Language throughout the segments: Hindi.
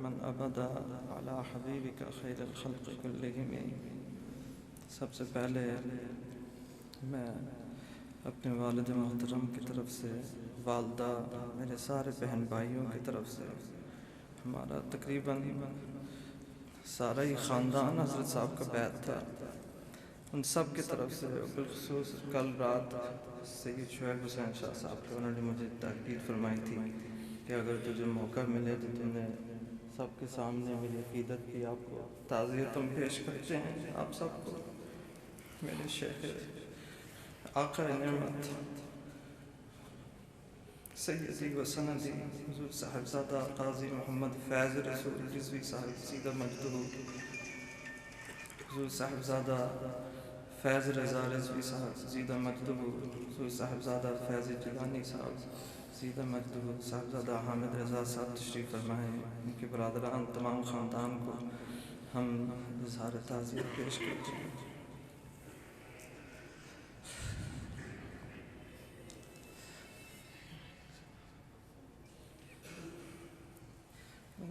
मन अबदा अला हबीब का खैर खल्क कुल्लिहिम सबसे पहले मैं अपने वालिद मोहतरम की तरफ़ से वालदा मेरे सारे बहन भाइयों की तरफ़ से हमारा तकरीबन सारा ही ख़ानदान हज़रत साहब का बैत था उन सब की तरफ़ से बिलखसूस कल रात सैद शुएब हुसैन शाह साहब थे उन्होंने मुझे ताकीद फरमाई थी कि अगर तुझे मौका मिले तो तुमने सबके सामने मेरी अकीदत की आपको ताज़ियत तुम पेश करते हैं, आप सबको। मेरे शेख आका नमत। सैदी व सनदी, हुजूर साहिबजादा काजी मोहम्मद फैज़ रसूल, रिजवी साहिब सीधा मजदूर। हुजूर साहिबजादा फैज़ रज़ा, रिजवी साहब सीधा मजदूर। हुजूर साहिबजादा फैज़ जिलानी साहब। मजदूर साहबजादा हामिद रज़ा साहब फरमाएँ उनके बरदरान तमाम ख़ानदान को हम इजहार पेश करते हैं।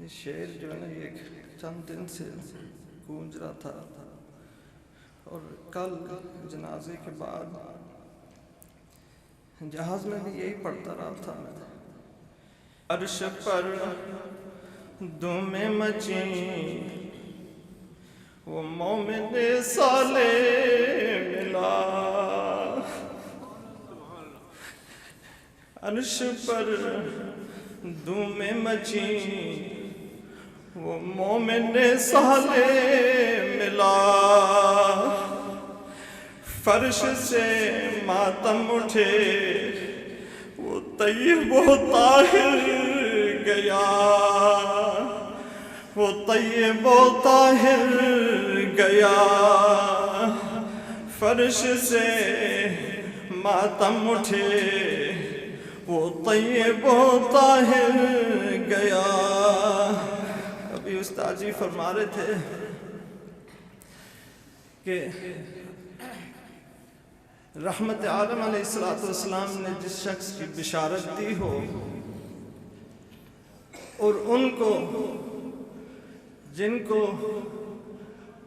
शेर जो है ना, ये चंद दिन से गूंज रहा था और कल जनाजे के बाद जहाज़ में भी यही पढ़ता रहा था मैं। अर्श पर दुमे मची, वो मोमिन साले मिला। अर्श पर दुमे मची, वो मोमिन साले मिला। फर्श से मातम उठे। वो तैयब ताहिर गया। वो तैयब ताहिर गया। फर्श से मातम उठे। वो तैयब ताहिर गया। अभी उस्ताद जी फरमा रहे थे कि रहमत आलम अलैहिस्सलाम ने जिस शख्स की बिशारत दी हो और उनको, जिनको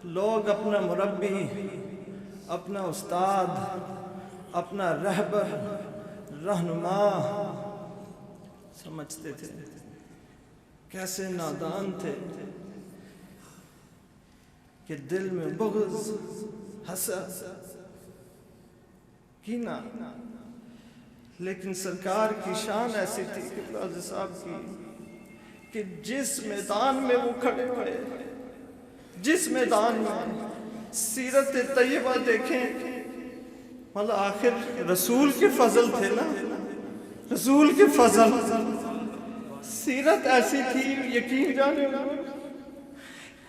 लोग अपना मुरबी अपना उस्ताद, अपना रहबर रहनुमा समझते थे। कैसे नादान थे कि दिल में बुग़्ज़ हसद कीना लेकिन सरकार की शान ऐसी थी कि साहब की, कि जिस मैदान में वो खड़े हुए, जिस मैदान में सीरत तय्यबा देखें मतलब आखिर रसूल के फजल थे ना। रसूल के फजल। सीरत ऐसी थी, यकीन जाने।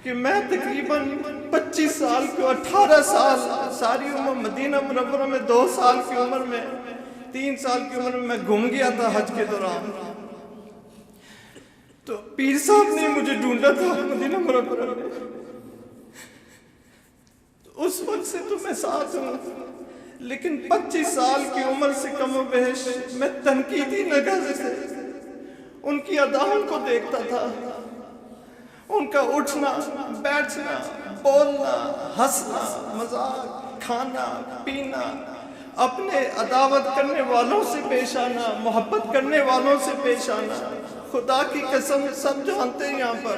कि मैं तकरीबन 25 साल को 18 साल, सारी उम्र मदीना मुनव्वरा में, दो साल की उम्र में, तीन साल की उम्र में मैं घूम गया था हज के दौरान। तो पीर साहब ने मुझे ढूंढा था मदीना मुनव्वरा में। तो उस वक्त से तो मैं साथ हूँ, लेकिन 25 साल की उम्र से कम बेश मैं तनकीदी नज़र से उनकी अदाओं को देखता था। उनका उठना, बैठना, बोलना, हंसना, मज़ाक, खाना, पीना, अपने अदावत करने वालों से पेश आना, मोहब्बत करने वालों से पेश आना। खुदा की कसम, सब जानते हैं यहाँ पर।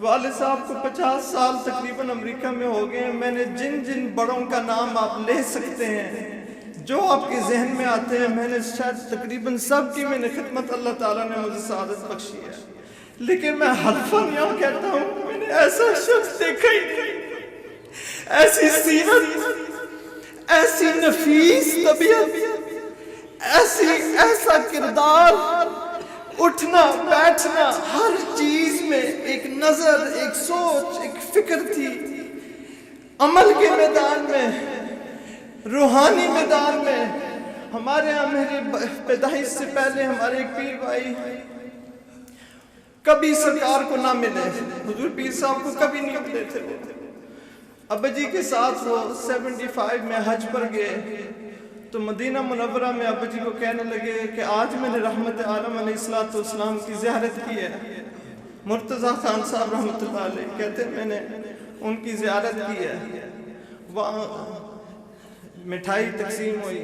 वाले साहब को पचास साल तकरीबन अमेरिका में हो गए मैंने जिन जिन बड़ों का नाम आप ले सकते हैं, जो आपके जहन में आते हैं, मैंने शायद तकरीबन सब की मैंने खिदमत अल्लाह ताला ने मुझे सादत बख्शी है। लेकिन मैं हल्फन यहाँ कहता हूँ, मैंने ऐसा शख्स देखा ही नहीं। ऐसी सीरत, ऐसी नफीस तबीयत, ऐसी ऐसा किरदार, उठना, बैठना, हर चीज़ में एक नज़र, एक सोच, एक फ़िक्र थी। अमल के मैदान में, रूहानी मैदान में, हमारे यहाँ मेरे पैदाइश से पहले हमारे एक पीर भाई कभी सरकार को ना मिले। हुजूर पीर साहब को कभी नहीं मिले थे। अब जी के साथ वो 75 में हज पर गए। तो मदीना मुनवरा में अब जी को कहने लगे कि आज मैंने रहमत आलम अलैहिस्सलाम की ज़ियारत की है। मुर्तज़ा खान साहब अलैह कहते मैंने उनकी ज़ियारत की है। वहाँ मिठाई तकसीम हुई।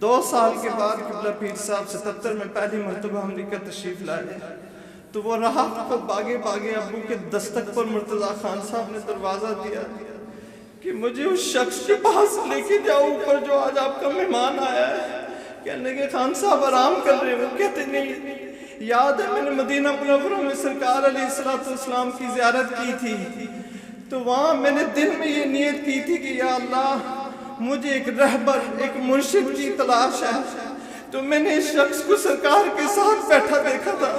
दो साल के बाद किबला पीर साहब सतहत्तर में पहली मरतबा अमरीका तशरीफ़ लाए। तो वो रहा को बागे बागे अबू के दस्तक पर मुर्तज़ा खान साहब ने दरवाज़ा दिया कि मुझे उस शख्स के पास लेके जाओ ऊपर जो आज आपका मेहमान आया है। कहने के खान साहब आराम कर रहे हो? कहते नहीं। याद है मैंने मदीना मुनवरा में सरकार अलैहिस्सलाम की जियारत की थी। तो वहाँ मैंने दिल में ये नियत की थी कि या अल्लाह, मुझे एक रहबर, एक मुर्शिद की तलाश है। तो मैंने इस शख्स को सरकार के साथ बैठा देखा था।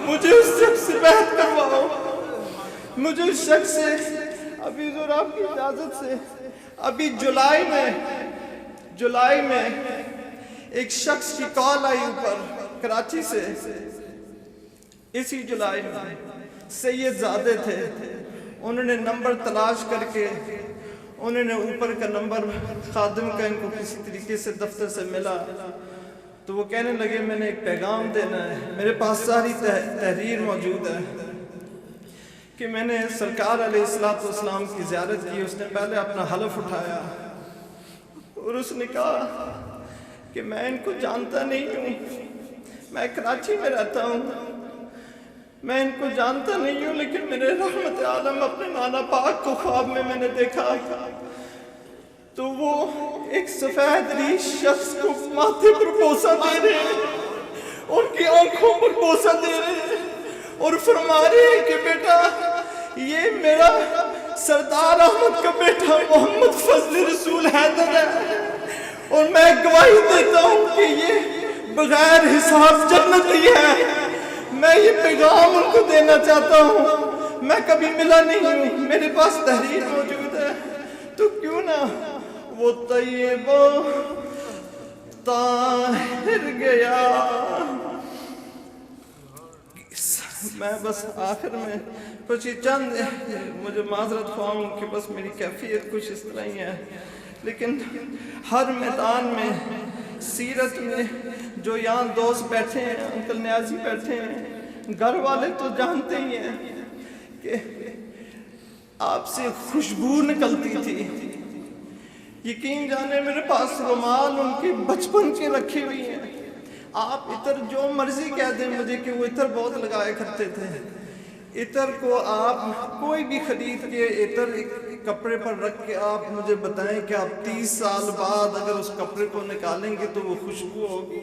मुझे उस शख्स से बहत करवाओ मुझे उस शख्स से, अभी आपकी इजाज़त से, अभी जुलाई में जुलाई में एक शख्स की कॉल आई ऊपर, कराची से। इसी जुलाई में सैयद जादे थे। उन्होंने नंबर तलाश करके, उन्होंने ऊपर का नंबर खादिम का इनको किसी तरीके से दफ्तर से मिला। तो वो कहने लगे मैंने एक पैगाम देना है। मेरे पास सारी तह, तहरीर मौजूद है कि मैंने सरकार अलैहिस्सलाम की ज़्यारत की उसने पहले अपना हलफ उठाया और उसने कहा कि मैं इनको जानता नहीं हूँ। मैं कराची में रहता हूँ। मैं इनको जानता नहीं हूँ लेकिन मेरे रहमत आलम अपने नाना पाक को ख्वाब में मैंने देखा। तो वो एक सफ़ेद रीश शख्स को माथे पर बोसा दे रहे हैं, उनकी आँखों पर बोसा दे रहे हैं और फरमा रहे हैं कि बेटा, ये मेरा सरदार अहमद का बेटा मोहम्मद फजल रसूल हैदर है। और मैं गवाही देता हूँ कि ये बगैर हिसाब जन्नती है। मैं ये पैगाम उनको देना चाहता हूँ। मैं कभी मिला नहीं हूँ। मेरे पास तहरीर मौजूद है। तो क्यों ना वो तयबो ताहिर गया। मैं बस आखिर में कुछ चंद मुझे माजरत ख्वाऊँ कि बस मेरी कैफियत कुछ इस तरह ही है। लेकिन हर मैदान में, सीरत में जो यहाँ दोस्त बैठे हैं, अंकल न्याजी बैठे हैं, घर वाले तो जानते ही हैं कि आपसे खुशबू निकलती थी। यकीन जाने मेरे पास रुमाल उनके बचपन के रखे हुए हैं। आप इतर जो मर्ज़ी कह दें मुझे कि वो इतर बहुत लगाया करते थे। इतर को आप कोई भी खरीद के इतर कपड़े पर रख के आप मुझे बताएँ कि आप तीस साल बाद अगर उस कपड़े को निकालेंगे तो वो खुशबू होगी।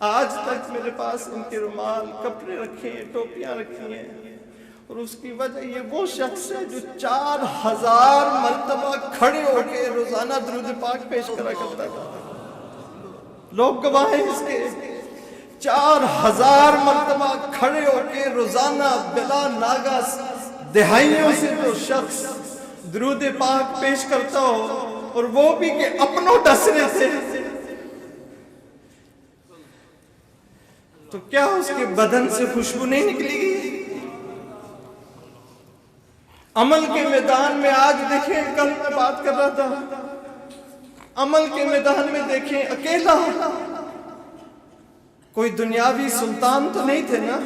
आज तक मेरे पास उनके रुमाल, कपड़े रखे हैं, टोपियाँ रखी हैं। और उसकी वजह ये वो शख्स है जो चार हज़ार मरतबा खड़े होके रोज़ाना द्रुद पाक पेश करा करता था। लोग गवाह इसके। चार हज़ार मरतबा खड़े होके रोज़ाना बिला नागा दिहाइयों से जो शख्स द्रुद पाक पेश करता हो और वो भी के अपनों डसने से। तो क्या उसके बदन से खुशबू नहीं निकलेगी अमल के मैदान में आज देखें, कल मैं बात कर रहा था। अमल के मैदान में देखें, अकेला। कोई दुनियावी सुल्तान तो नहीं थे ना?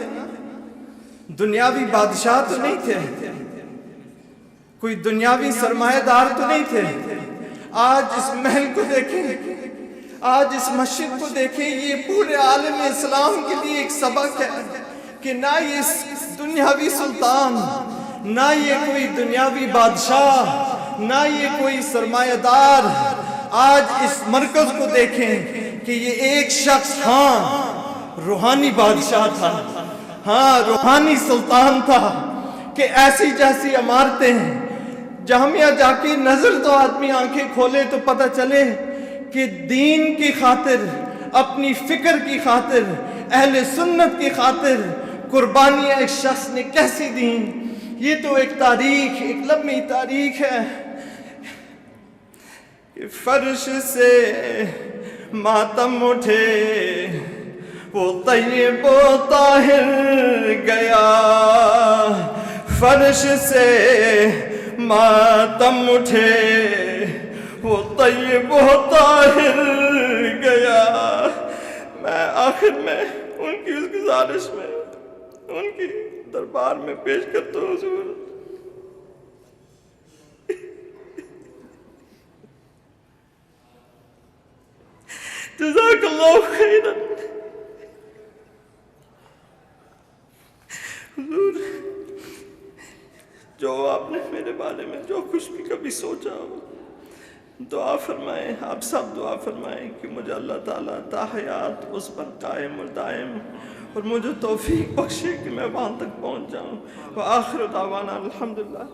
दुनियावी बादशाह तो नहीं थे। कोई दुनियावी सरमायादार तो नहीं थे। आज इस महल को देखें, आज इस मस्जिद को देखें, ये पूरे आलम इस्लाम के लिए एक सबक है कि ना ये दुनियावी सुल्तान ना ये कोई दुनियावी बादशाह, ना ये कोई सरमायादार आज इस मरकज को देखें कि ये एक शख्स हाँ रूहानी बादशाह था। हाँ रूहानी सुल्तान था कि ऐसी जैसी इमारतें जामिया जाके नज़र तो आदमी आँखें खोले तो पता चले कि दीन की खातिर, अपनी फ़िक्र की खातिर, अहले सुन्नत की खातिर कुर्बानियाँ एक शख्स ने कैसी दी। ये तो एक तारीख, एक लम्बी तारीख है कि फर्श से मातम उठे, वो तय्यबो ताहिर गया। फर्श से मातम उठे, वो तय्यबो ताहिर गया। मैं आखिर में उनकी उस गुजारिश में, उनकी दरबार में पेश करता हूँ, हुजूर। हुजूर, जो आपने मेरे बारे में, जो कुछ भी कभी सोचा हो दुआ फरमाएँ, आप सब दुआ फरमाएँ कि मुझे अल्लाह ताला ताहयात उस पर कायम और दायम और मुझे तोफ़ी बख्शे कि मैं वहाँ तक पहुँच जाऊँ। व आखिर दावाना, अल्हम्दुलिल्लाह।